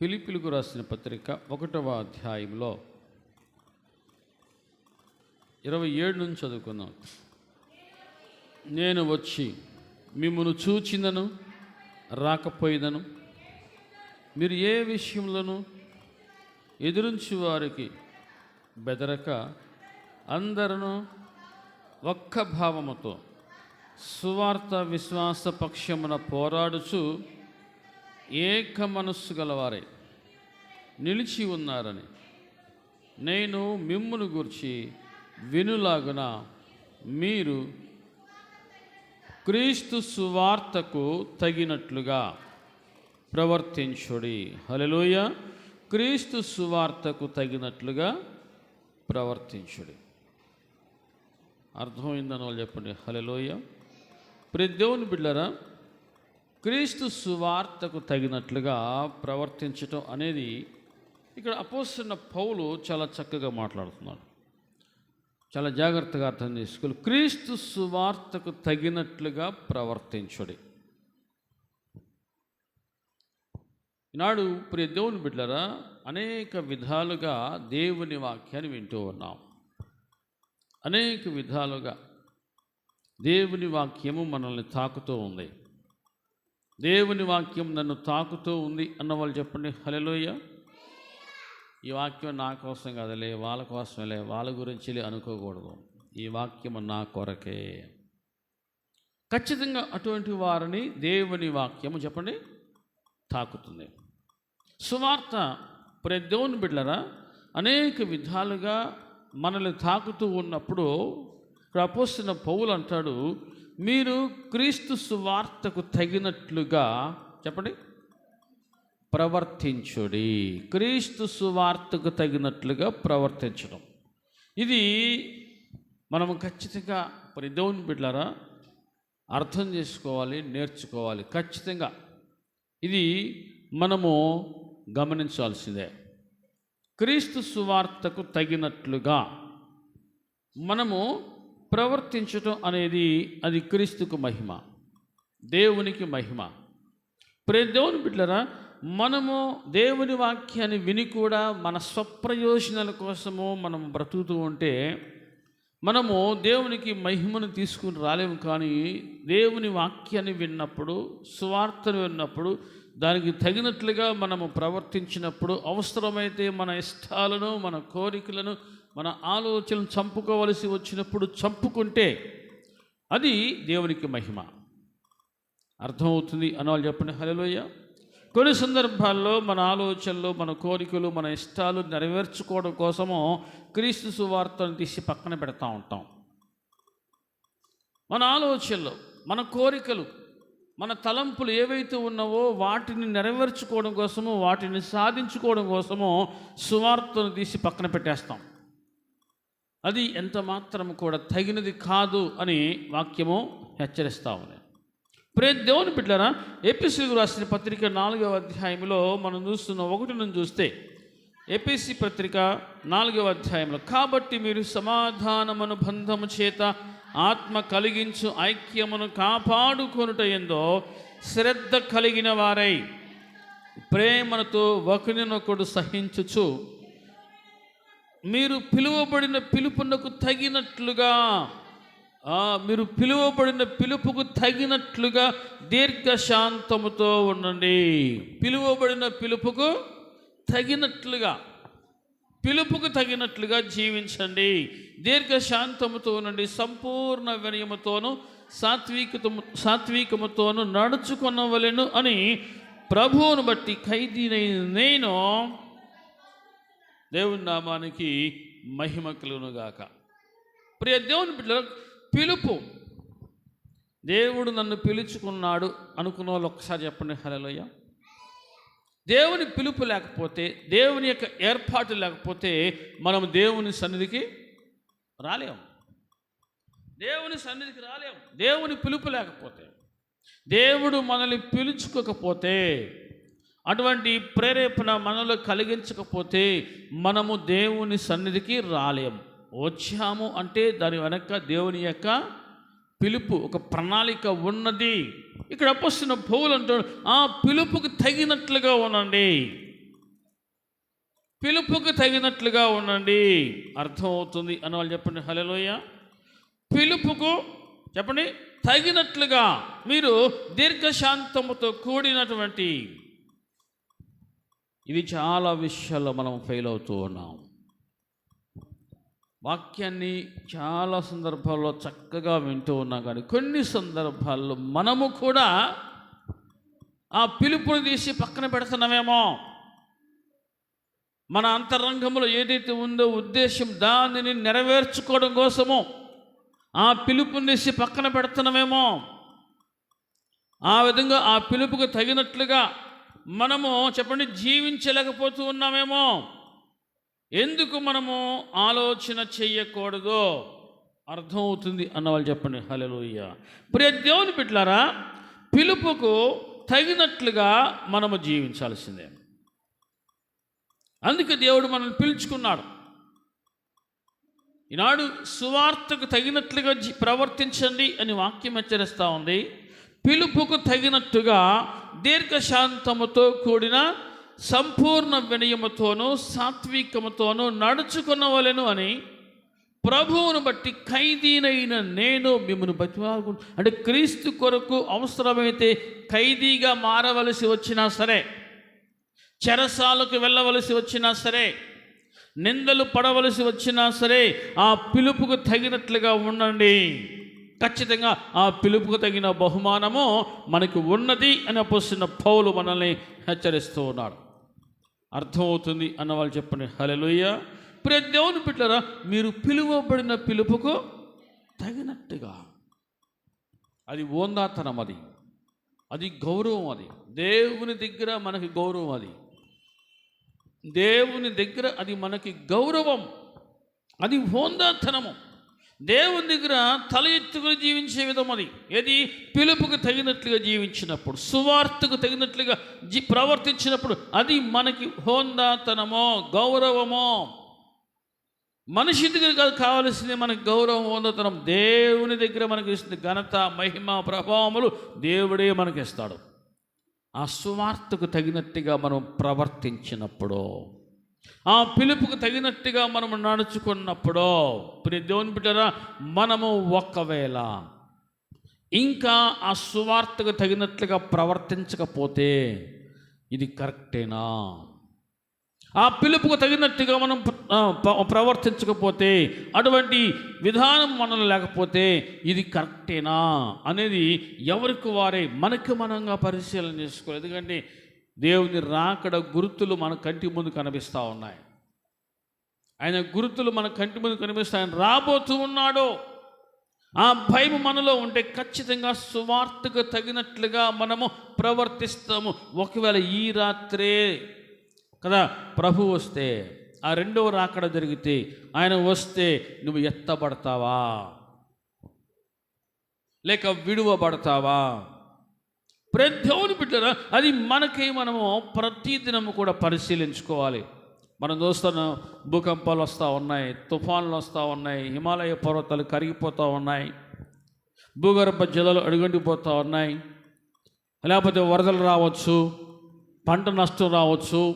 పిలిపిలుగు రాసిన పత్రిక ఒకటవ అధ్యాయంలో ఇరవై ఏడు నుంచి చదువుకున్నాం నేను వచ్చి మిమ్మను చూచినను రాకపోయినను మీరు ఏ విషయంలోనూ ఎదురించి వారికి బెదరక అందరూ ఒక్క భావముతో సువార్త విశ్వాస పక్షమున పోరాడుచు ఏక మనస్సు గలవారే నిలిచి ఉన్నారని నేను మిమ్మును గురించి వినులాగున మీరు క్రీస్తు సువార్తకు తగినట్లుగా ప్రవర్తించుడి. హల్లెలూయ. క్రీస్తు సువార్తకు తగినట్లుగా ప్రవర్తించుడి. అర్థమైందని వాళ్ళు చెప్పండి. హల్లెలూయ. ప్రతి దేవుని బిడ్డరా క్రీస్తు సువార్తకు తగినట్లుగా ప్రవర్తించటం అనేది ఇక్కడ అపోస్తున్న పౌలు చాలా చక్కగా మాట్లాడుతున్నాడు. చాలా జాగ్రత్తగా అర్థం చేసుకోవాలి. క్రీస్తు సువార్తకు తగినట్లుగా ప్రవర్తించుడి. ఈనాడు ప్రియ దేవుని బిడ్డరా అనేక విధాలుగా దేవుని వాక్యాన్ని వింటూ ఉన్నాం. అనేక విధాలుగా దేవుని వాక్యము మనల్ని తాకుతూ ఉంది. దేవుని వాక్యం నన్ను తాకుతూ ఉంది అన్న వాళ్ళు చెప్పండి హలోయ ఈ వాక్యం నా కోసం కదలే వాళ్ళ కోసమేలే వాళ్ళ గురించి అనుకోకూడదు. ఈ వాక్యము నా కొరకే. ఖచ్చితంగా అటువంటి వారిని దేవుని వాక్యము చెప్పండి తాకుతుంది. సువార్త ప్రతి దేవుని బిడ్డలరా అనేక విధాలుగా మనల్ని తాకుతూ ఉన్నప్పుడు ప్రపోసిన పౌలు అంటాడు మీరు క్రీస్తు సువార్తకు తగినట్లుగా చెప్పండి. ప్రవర్తించుడి. క్రీస్తు సువార్తకు తగినట్లుగా ప్రవర్తించడం. ఇది మనము ఖచ్చితంగా ప్రదేవుని బిడ్డారా అర్థం చేసుకోవాలి నేర్చుకోవాలి ఖచ్చితంగా. ఇది మనము గమనించాల్సిందే. క్రీస్తు సువార్తకు తగినట్లుగా మనము ప్రవర్తించటం అనేది అది క్రీస్తుకు మహిమ దేవునికి మహిమ. ప్రే దేవుని బిడ్డరా మనము దేవుని వాక్యాన్ని విని కూడా మన స్వప్రయోజనాల కోసము మనం బ్రతుకుతూ ఉంటే మనము దేవునికి మహిమను తీసుకుని రాలేము కానీ దేవుని వాక్యాన్ని విన్నప్పుడు సువార్తను విన్నప్పుడు దానికి తగినట్లుగా మనము ప్రవర్తించినప్పుడు అవసరమైతే మన ఇష్టాలను మన కోరికలను మన ఆలోచనలు చంపుకోవలసి వచ్చినప్పుడు చంపుకుంటే అది దేవునికి మహిమ. అర్థమవుతుంది అని వాళ్ళు చెప్పండి. హలోయ కొన్ని సందర్భాల్లో మన ఆలోచనలు మన కోరికలు మన ఇష్టాలు నెరవేర్చుకోవడం కోసము క్రీస్తు సువార్తను తీసి పక్కన పెడతా ఉంటాం. మన ఆలోచనలు మన కోరికలు మన తలంపులు ఏవైతే ఉన్నావో వాటిని నెరవేర్చుకోవడం కోసము వాటిని సాధించుకోవడం కోసము సువార్తను తీసి పక్కన పెట్టేస్తాం. అది ఎంత మాత్రం కూడా తగినది కాదు అని వాక్యము హెచ్చరిస్తా ఉంది. ప్రే దేవుని బిడ్డరా ఏపీసీకు రాసిన పత్రిక నాలుగవ అధ్యాయంలో మనం చూస్తున్న ఒకటి నుంచి చూస్తే ఏపీసీ పత్రిక నాలుగవ అధ్యాయంలో కాబట్టి మీరు సమాధానమును బంధము చేత ఆత్మ కలిగించు ఐక్యమును కాపాడుకొనుట ఎందో శ్రద్ధ కలిగిన వారై ప్రేమతో ఒకరినొకడు సహించుచు మీరు పిలువబడిన పిలుపునకు తగినట్లుగా మీరు పిలువబడిన పిలుపుకు తగినట్లుగా దీర్ఘశాంతముతో ఉండండి. పిలువబడిన పిలుపుకు తగినట్లుగా పిలుపుకు తగినట్లుగా జీవించండి. దీర్ఘశాంతముతో ఉండండి. సంపూర్ణ వినయముతోను సాత్వికతము సాత్వికముతోను నడుచుకొనవలెను అని ప్రభువును బట్టి ఖైదీనైన నేను దేవుని నామానికి మహిమ కలుగునుగాక. ప్రియ దేవుని బిడ్డ పిలుపు. దేవుడు నన్ను పిలుచుకున్నాడు అనుకున్న వాళ్ళు ఒక్కసారి చెప్పండి హలోయ దేవుని పిలుపు లేకపోతే దేవుని యొక్క ఏర్పాటు లేకపోతే మనం దేవుని సన్నిధికి రాలేము దేవుని సన్నిధికి రాలేము దేవుని పిలుపు లేకపోతే దేవుడు మనల్ని పిలుచుకోకపోతే అటువంటి ప్రేరేపణ మనలో కలిగించకపోతే మనము దేవుని సన్నిధికి రాలేము. వచ్చాము అంటే దాని వెనక దేవుని యొక్క పిలుపు ఒక ప్రణాళిక ఉన్నది. ఇక్కడ అప్పస్తున్న పౌలు అంటాడు ఆ పిలుపుకు తగినట్లుగా ఉండండి. పిలుపుకు తగినట్లుగా ఉండండి. అర్థమవుతుంది అని వాళ్ళు చెప్పండి హలోయ పిలుపుకు చెప్పండి తగినట్లుగా మీరు దీర్ఘశాంతముతో కూడినటువంటి ఇది చాలా విషయాల్లో మనం ఫెయిల్ అవుతూ ఉన్నాం. వాక్యాన్ని చాలా సందర్భాల్లో చక్కగా వింటూ ఉన్నాం కానీ కొన్ని సందర్భాల్లో మనము కూడా ఆ పిలుపుని తీసి పక్కన పెడుతున్నామేమో. మన అంతరంగంలో ఏదైతే ఉందో ఉద్దేశం దానిని నెరవేర్చుకోవడం కోసము ఆ పిలుపుని తీసి పక్కన పెడుతున్నామేమో. ఆ విధంగా ఆ పిలుపుకు తగినట్లుగా మనము చెప్పండి జీవించలేకపోతూ ఉన్నామేమో. ఎందుకు మనము ఆలోచన చెయ్యకూడదు? అర్థమవుతుంది అన్న వాళ్ళు చెప్పండి హలలోయ ప్రియ దేవుని బిడ్డలారా పిలుపుకు తగినట్లుగా మనము జీవించాల్సిందే. అందుకే దేవుడు మనల్ని పిలుచుకున్నాడు. ఈనాడు సువార్తకు తగినట్లుగా జీ- ప్రవర్తించండి అని వాక్యం హెచ్చరిస్తూ ఉంది. పిలుపుకు తగినట్టుగా దీర్ఘశాంతముతో కూడిన సంపూర్ణ వినయముతోనూ సాత్వికముతోనూ నడుచుకున్నవలెను అని ప్రభువును బట్టి ఖైదీనైన నేను మిమ్మల్ని బతిమాలు అంటే క్రీస్తు కొరకు అవసరమైతే ఖైదీగా మారవలసి వచ్చినా సరే చెరసాలకు వెళ్ళవలసి వచ్చినా సరే నిందలు పడవలసి వచ్చినా సరే ఆ పిలుపుకు తగినట్లుగా ఉండండి. ఖచ్చితంగా ఆ పిలుపుకు తగిన బహుమానము మనకు ఉన్నది అని అపోస్తున్న పౌలు మనల్ని హెచ్చరిస్తూ ఉన్నాడు. అర్థమవుతుంది అన్న వాళ్ళు చెప్పండి హలెలుయ్య ప్రియ దేవుని బిడ్డరా మీరు పిలువబడిన పిలుపుకు తగినట్టుగా. అది ఓందాతనం అది. అది గౌరవం అది. దేవుని దగ్గర మనకి గౌరవం అది. దేవుని దగ్గర అది మనకి గౌరవం. అది హోందాతనము దేవుని దగ్గర తల ఎత్తుకుని జీవించే విధం అది. ఏది? పిలుపుకు తగినట్లుగా జీవించినప్పుడు సువార్తకు తగినట్లుగా జీ ప్రవర్తించినప్పుడు అది మనకి హోందాతనమో గౌరవమో. మనిషి దగ్గర కాదు కావలసింది మనకి గౌరవం హోందాతనం. దేవుని దగ్గర మనకి ఇస్తుంది ఘనత మహిమ ప్రభావములు దేవుడే మనకి ఇస్తాడు ఆ సువార్తకు తగినట్టుగా మనం ప్రవర్తించినప్పుడు ఆ పిలుపుకు తగినట్టుగా మనము నడుచుకున్నప్పుడు ప్రియ దేవుని బిడ్డరా మనము ఒకవేళ ఇంకా ఆ సువార్తకు తగినట్లుగా ప్రవర్తించకపోతే ఇది కరెక్టేనా? ఆ పిలుపుకు తగినట్టుగా మనం ప్రవర్తించకపోతే అటువంటి విధానం మనలో లేకపోతే ఇది కరెక్టేనా? అనేది ఎవరికి వారే మనకి మనంగా పరిశీలన చేసుకోవాలి. ఎందుకంటే దేవుని రాకడ గుర్తులు మన కంటి ముందు కనిపిస్తూ ఉన్నాయి. ఆయన గుర్తులు మన కంటి ముందు కనిపిస్తాయి. ఆయన రాబోతూ ఉన్నాడో. ఆ భయం మనలో ఉంటే ఖచ్చితంగా సువార్తకు తగినట్లుగా మనము ప్రవర్తిస్తాము. ఒకవేళ ఈ రాత్రే కదా ప్రభు వస్తే ఆ రెండవ రాకడ జరిగితే ఆయన వస్తే నువ్వు ఎత్తబడతావా? లేక విడువబడతావా? దేవుని బిడ్డరా అది మనకి మనము ప్రతిదినము కూడా పరిశీలించుకోవాలి. మనం చూస్తున్న భూకంపాలు వస్తూ ఉన్నాయి తుఫాన్లు వస్తూ ఉన్నాయి హిమాలయ పర్వతాలు కరిగిపోతూ ఉన్నాయి భూగర్భ జలాలు అడుగండిపోతూ ఉన్నాయి లేకపోతే వరదలు రావచ్చు పంట నష్టం రావచ్చు.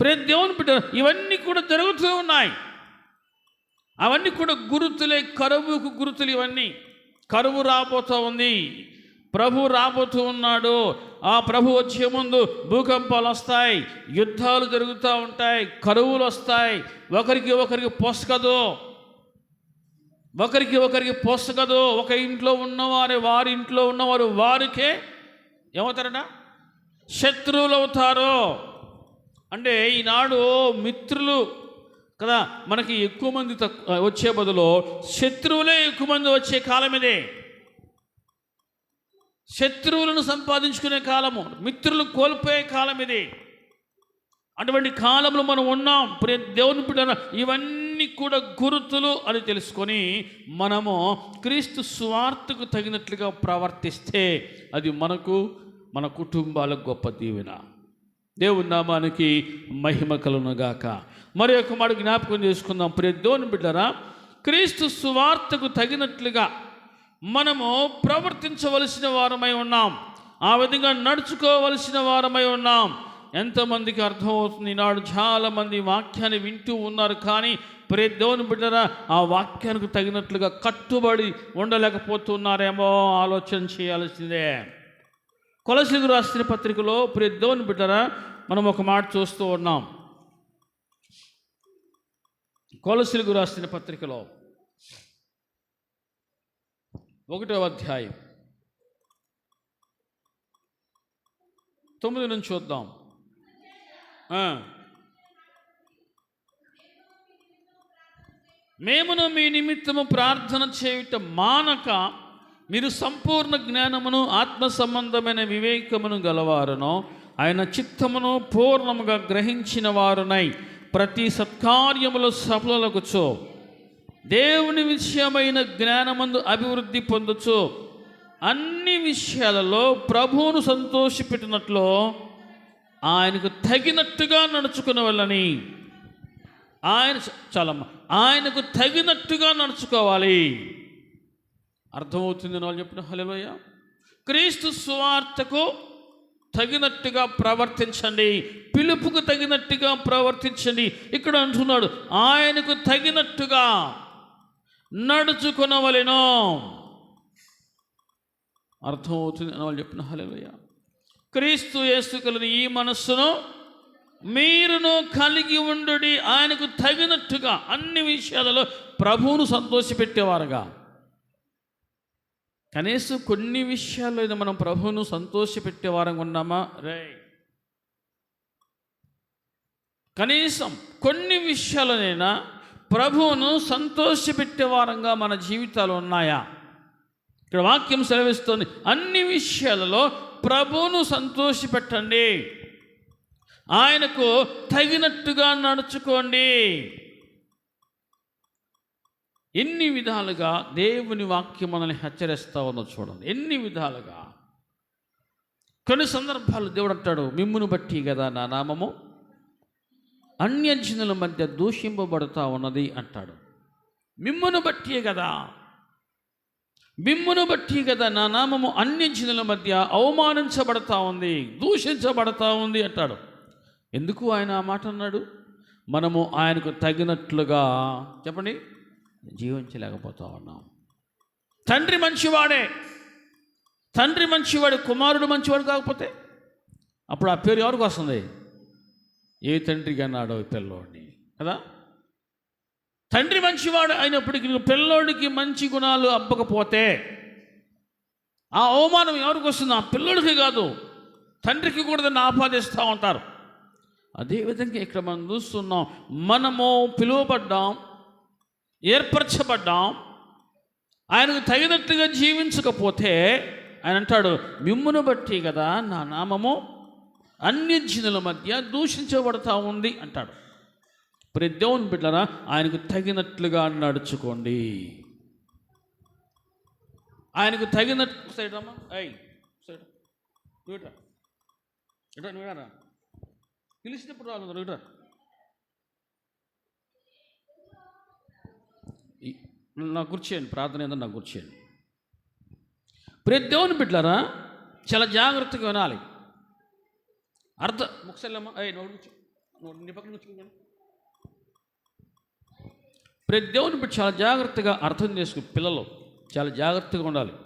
ప్రతి దేవుని బిడ్డ ఇవన్నీ కూడా జరుగుతూ ఉన్నాయి. అవన్నీ కూడా గురుతులే కరువుకు గురుతులు ఇవన్నీ. కరువు రాబోతూ ఉంది. ప్రభు రాబోతూ ఉన్నాడు. ఆ ప్రభు వచ్చే ముందు భూకంపాలు వస్తాయి యుద్ధాలు జరుగుతూ ఉంటాయి కరువులు వస్తాయి. ఒకరికి ఒకరికి పొసకదు ఒకరికి ఒకరికి పొసగదు. ఒక ఇంట్లో ఉన్నవారు వారి ఇంట్లో ఉన్నవారు వారికే ఏమవుతారట? శత్రువులు అవుతారు అంటే ఈనాడు మిత్రులు కదా మనకి ఎక్కువ మంది తక్కువ వచ్చే బదులు శత్రువులే ఎక్కువ మంది వచ్చే కాలం ఇదే శత్రువులను సంపాదించుకునే కాలము మిత్రులు కోల్పోయే కాలం ఇది. అటువంటి కాలంలో మనం ఉన్నాం. ప్రే దేవుని బిడ్డ ఇవన్నీ కూడా గురుతులు అని తెలుసుకొని మనము క్రీస్తు స్వార్థకు తగినట్లుగా ప్రవర్తిస్తే అది మనకు మన కుటుంబాలకు గొప్ప దీవెన. దేవుని నామానికి మహిమ కలుగునుగాక. మరి ఒక మాట జ్ఞాపకం చేసుకుందాం. ప్రియ దేవుని బిడ్డరా క్రీస్తు సువార్తకు తగినట్లుగా మనము ప్రవర్తించవలసిన వారమై ఉన్నాం. ఆ విధంగా నడుచుకోవలసిన వారమై ఉన్నాం. ఎంతమందికి అర్థమవుతుంది? ఈనాడు చాలామంది వాక్యాన్ని వింటూ ఉన్నారు కానీ ప్రే దేవుని బిడ్డరా ఆ వాక్యానికి తగినట్లుగా కట్టుబడి ఉండలేకపోతున్నారేమో ఆలోచన చేయాల్సిందే. కొలసిగు రాసిన పత్రికలో ప్రే దేవుని బిడ్డరా మనం ఒక మాట చూస్తూ ఉన్నాం. కొలసిలుగు రాసిన పత్రికలో ఒకటో అధ్యాయం. తొమ్మిది నుంచి చూద్దాం. మేమును మీ నిమిత్తము ప్రార్థన చేయుట మానక మీరు సంపూర్ణ జ్ఞానమును ఆత్మ సంబంధమైన వివేకమును గలవారును ఆయన చిత్తమును పూర్ణముగా గ్రహించిన వారునై ప్రతి సత్కార్యములో సఫలలకుచో దేవుని విషయమైన జ్ఞానమందు అభివృద్ధి పొందొచ్చు అన్ని విషయాలలో ప్రభువును సంతోషపెట్టినట్లు ఆయనకు తగినట్టుగా నడుచుకున్న వాళ్ళని ఆయన చాలమ్మ ఆయనకు తగినట్టుగా నడుచుకోవాలి. అర్థమవుతుంది వాళ్ళు చెప్పిన హలోయ క్రీస్తు సువార్తకు తగినట్టుగా ప్రవర్తించండి. పిలుపుకు తగినట్టుగా ప్రవర్తించండి. ఇక్కడ అంటున్నాడు ఆయనకు తగినట్టుగా నడుచుకునవలెను. అర్థమవుతుంది అని వాళ్ళు చెప్పిన హలేవయ్య క్రీస్తు యేసు కలిగిన ఈ మనస్సును మీరును కలిగి ఉండు ఆయనకు తగినట్టుగా అన్ని విషయాలలో ప్రభువును సంతోషపెట్టేవారుగా. కనీసం కొన్ని విషయాల్లో ఇది మనం ప్రభువును సంతోషపెట్టేవారంగా ఉన్నామా? రే కనీసం కొన్ని విషయాలనైనా ప్రభువును సంతోషపెట్టేవారంగా మన జీవితాలు ఉన్నాయా? ఇక్కడ వాక్యం సెలవిస్తుంది అన్ని విషయాలలో ప్రభువును సంతోషపెట్టండి. ఆయనకు తగినట్టుగా నడుచుకోండి. ఎన్ని విధాలుగా దేవుని వాక్యం మనల్ని హెచ్చరిస్తా ఉందో చూడండి. ఎన్ని విధాలుగా. కొన్ని సందర్భాలు దేవుడు అంటాడు మిమ్మును బట్టి కదా నా నామము? అన్యజనుల మధ్య దూషింపబడుతూ ఉన్నది అంటాడు. మిమ్మును బట్టి కదా మిమ్మును బట్టి కదా నా నామము అన్యజనుల మధ్య అవమానించబడతా ఉంది దూషించబడతా ఉంది అంటాడు. ఎందుకు ఆయన ఆ మాట అన్నాడు? మనము ఆయనకు తగినట్లుగా చెప్పండి. జీవించలేకపోతా ఉన్నాం. తండ్రి మంచివాడే. తండ్రి మంచివాడు కుమారుడు మంచివాడు కాకపోతే అప్పుడు ఆ పేరు ఎవరికి వస్తుంది? ఏ తండ్రికి అన్నాడో పిల్లోడిని? కదా? తండ్రి మంచివాడు అయినప్పటికీ నువ్వు పిల్లోడికి మంచి గుణాలు అబ్బకపోతే ఆ అవమానం ఎవరికి వస్తుంది? ఆ పిల్లోడికి కాదు. తండ్రికి కూడా దాన్ని ఆపాదిస్తూ ఉంటారు. అదేవిధంగా ఇక్కడ మనం చూస్తున్నాం మనము పిలువబడ్డాం ఏర్పరచబడ్డాం ఆయనకు తగినట్టుగా జీవించకపోతే ఆయన అంటాడు మిమ్మును బట్టి కదా నా నామము అన్యజనుల మధ్య దూషించబడతా ఉంది అంటాడు. ప్రతి దేవుని బిడ్డరా ఆయనకు తగినట్లుగా నడుచుకోండి. ఆయనకు తగినట్టు సైడ్ అమ్మా అయ్యి సైడ్. నువ్వురా ఇట్రా నువ్వురా పిలిచినప్పుడు రాలేదు నువ్వురా నా నాకు ప్రార్థన ఏందో నా కూర్చోండి ప్రతి దేవుని బిడ్డలారా చాలా జాగ్రత్తగా వినాలి. అర్థ ముక్కసల్లమ్మ అయ్యి నోడు కూర్చో నోడు నీ పక్కన కూర్చోండి ప్రతి దేవుని బట్టి చాలా జాగ్రత్తగా అర్థం చేసుకుని పిల్లలు చాలా జాగ్రత్తగా ఉండాలి.